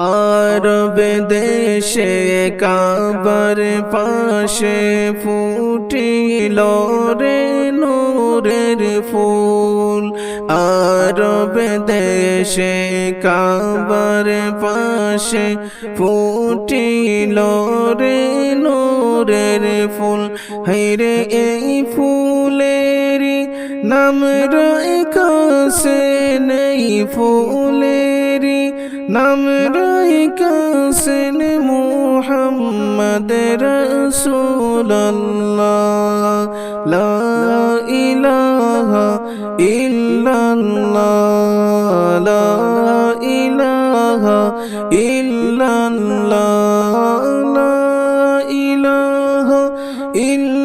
আরব দেশে কাবার পাশে ফুটিল রে নূরের ফুল। আরব দেশে কাবার পাশে ফুটিল রে নূরের ফুল। হাইরে এই ফুলেরি নাম রাইকাছে নেই ফুলেরি নাম রাইকাছেন মুহাম্মদ রাসূলুল্লাহ। লা ইলাহা ইল্লাল্লাহ। লা ইলাহা ইল্লাল্লাহ। লা ইলাহা ইল্লাল্লাহ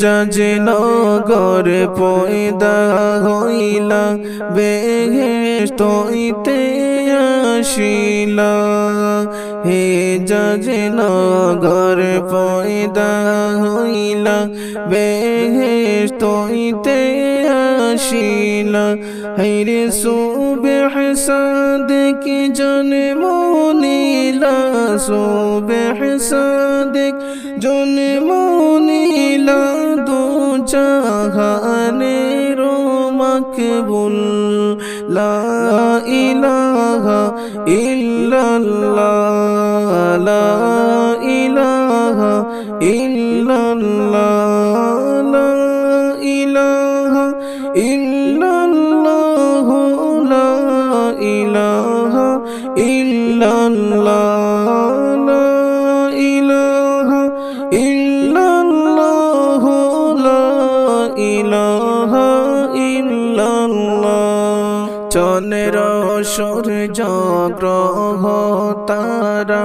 জাজ নগর পয়দা হইলা, বেহেশত হইতে আসিলা। হে জাজ নগর পয়দা হইলা, বেহেশত হইতে আসিলা। হাইরে সুবেহ সাদিক জন্ম নীলা সুবেহ সাদিক জন্ম নীলা। দু জাহানের মকবুল লা ইলাহা ইল্লাল্লাহ লা ইলাহা ইল্লাল্লাহ। সূর্য গ্রহ তারা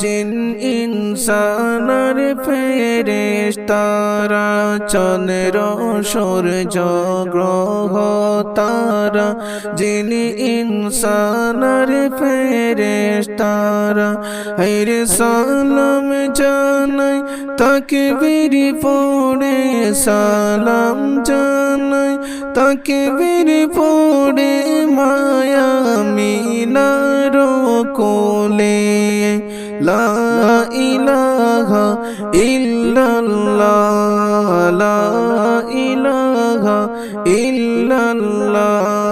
জিন ইনসানের ফেরেশতারা চন্দ্র সূর্য গ্রহ তারা জিন ইনসানের ফেরেশতারা। হাইরে সালাম জানাই তাকে বিরি পড়ে সালাম জানাই। তাকে বের পড়ে মায়া মিনার কোলে লা ইলাহা ইল্লাল্লাহ লা ইলাহা ইল্লাল্লাহ।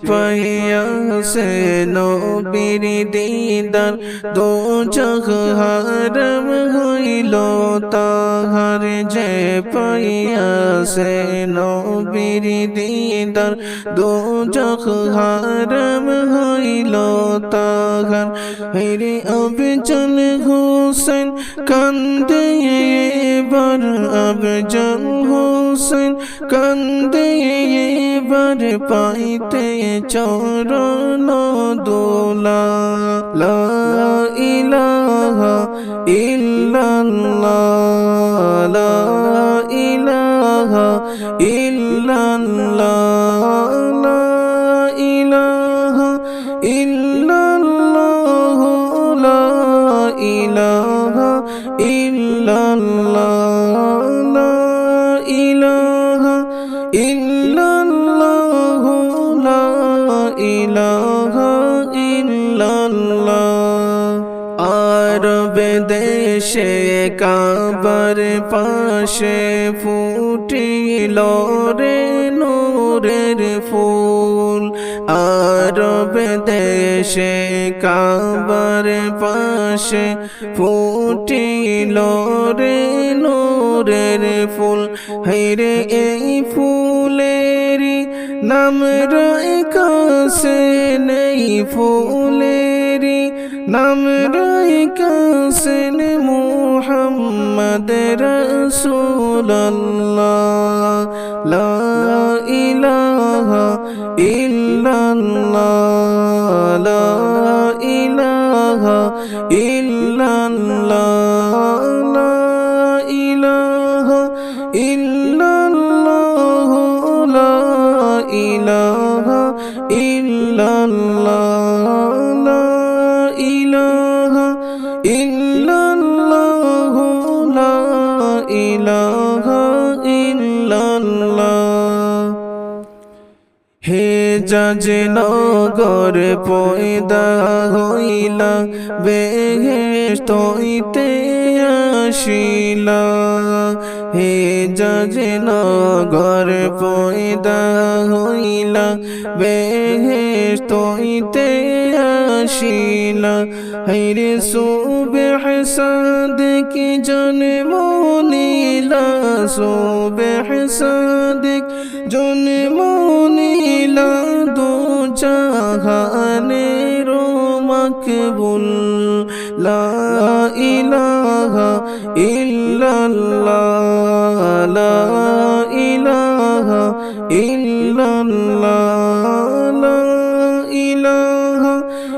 যে পাইয়া সে নবীর দিদার দো জগ হারম হইল তাহার যে পাইয়া সে নবীর দিদার দো জগ হারম হইল তাহার হইরে আবজন হোসেন কান্দে এবার আবজন হোসেন কান্দে এবার পাইতে চরণ দোলা লা ইলাহা ইল্লাল্লাহ লা ইলাহা লা ইল্লাল্লাহ লা ইল্লাল্লাহ। দেশে কাবার পাশে ফুটিল রে নূরের ফুল। আরব দেশে কাবার পাশে ফুটিল রে নূরের ফুল। হাইরে এই ফুলেরি নাম রায় কাছে নেই ফুলেরি নাম রাইকাসেন মোহাম্মদ রসুল্লাহ লা ইলাহা ইল্লাল্লাহ। ইল্লাল্লাহ লা ইলাহা ইল্লাল্লাহ। হে জাজ নগর পয়দা হইলা, বেহেশত হইতে আসিলা। হে জাজ নগর পয়দা হইলা বেহেশত হইতে আসিলা হাইরে সুবেহ সাদিক জন্ম নীলা সুবেহ সাদিক জন্ম নীলা দু জাহানের মকবুল লা ইলাহা ইল্লাল্লাহ লা ইলাহা ইল্লাল্লাহ